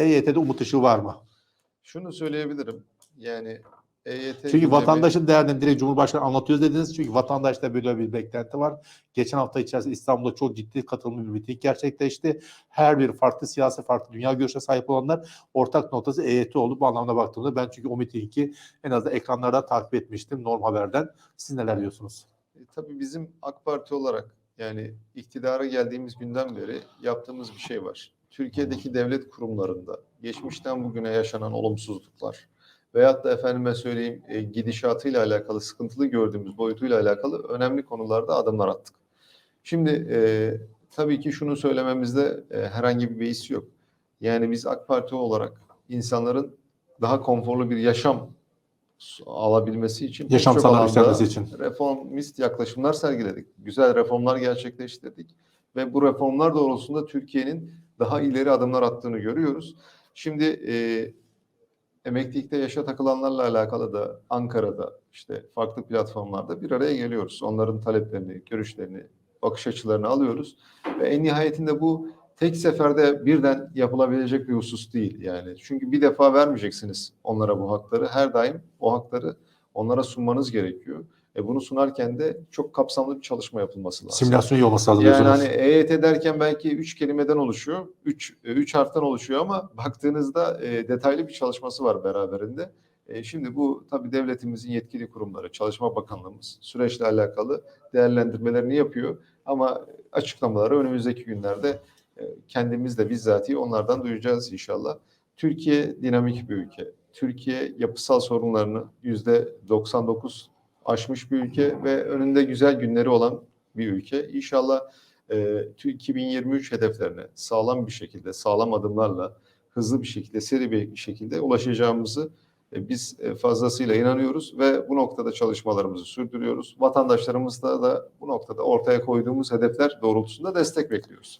EYT'de umut ışığı var mı? Şunu söyleyebilirim. Yani EYT Çünkü gündemi- vatandaşın değerlerini direkt Cumhurbaşkanı anlatıyoruz dediniz. Çünkü vatandaşta böyle bir beklenti var. Geçen hafta içerisinde İstanbul'da çok ciddi katılımlı bir miting gerçekleşti. Her bir farklı siyasi, farklı dünya görüşe sahip olanlar ortak noktası EYT oldu. Bu anlamda baktığımda ben çünkü o mitingi en az da ekranlardan takip etmiştim Norm Haber'den. Siz neler diyorsunuz? E, tabii bizim AK Parti olarak yani iktidara geldiğimiz günden beri yaptığımız bir şey var. Türkiye'deki devlet kurumlarında geçmişten bugüne yaşanan olumsuzluklar veyahut da efendime söyleyeyim e, gidişatıyla alakalı sıkıntılı gördüğümüz boyutuyla alakalı önemli konularda adımlar attık. Şimdi e, tabii ki şunu söylememizde e, herhangi bir beis yok. Yani biz AK Parti olarak insanların daha konforlu bir yaşam alabilmesi için Yaşam çok alanda için. reformist yaklaşımlar sergiledik. Güzel reformlar gerçekleştirdik. Ve bu reformlar doğrultusunda Türkiye'nin daha ileri adımlar attığını görüyoruz. Şimdi e, emeklilikte yaşa takılanlarla alakalı da Ankara'da işte farklı platformlarda bir araya geliyoruz. Onların taleplerini, görüşlerini, bakış açılarını alıyoruz. Ve en nihayetinde bu tek seferde birden yapılabilecek bir husus değil yani. Çünkü bir defa vermeyeceksiniz onlara bu hakları. Her daim o hakları onlara sunmanız gerekiyor. E bunu sunarken de çok kapsamlı bir çalışma yapılması lazım. Simülasyon iyi olması lazım Yani diyorsunuz. hani EYT derken belki üç kelimeden oluşuyor, üç, e, üç harften oluşuyor ama baktığınızda e, detaylı bir çalışması var beraberinde. E, şimdi bu tabii devletimizin yetkili kurumları, Çalışma Bakanlığımız süreçle alakalı değerlendirmelerini yapıyor. Ama açıklamaları önümüzdeki günlerde e, kendimiz de bizzatihi onlardan duyacağız inşallah. Türkiye dinamik bir ülke. Türkiye yapısal sorunlarını yüzde 99 aşmış bir ülke ve önünde güzel günleri olan bir ülke. İnşallah e, 2023 hedeflerine sağlam bir şekilde, sağlam adımlarla, hızlı bir şekilde, seri bir şekilde ulaşacağımızı e, biz e, fazlasıyla inanıyoruz ve bu noktada çalışmalarımızı sürdürüyoruz. Vatandaşlarımızda da bu noktada ortaya koyduğumuz hedefler doğrultusunda destek bekliyoruz.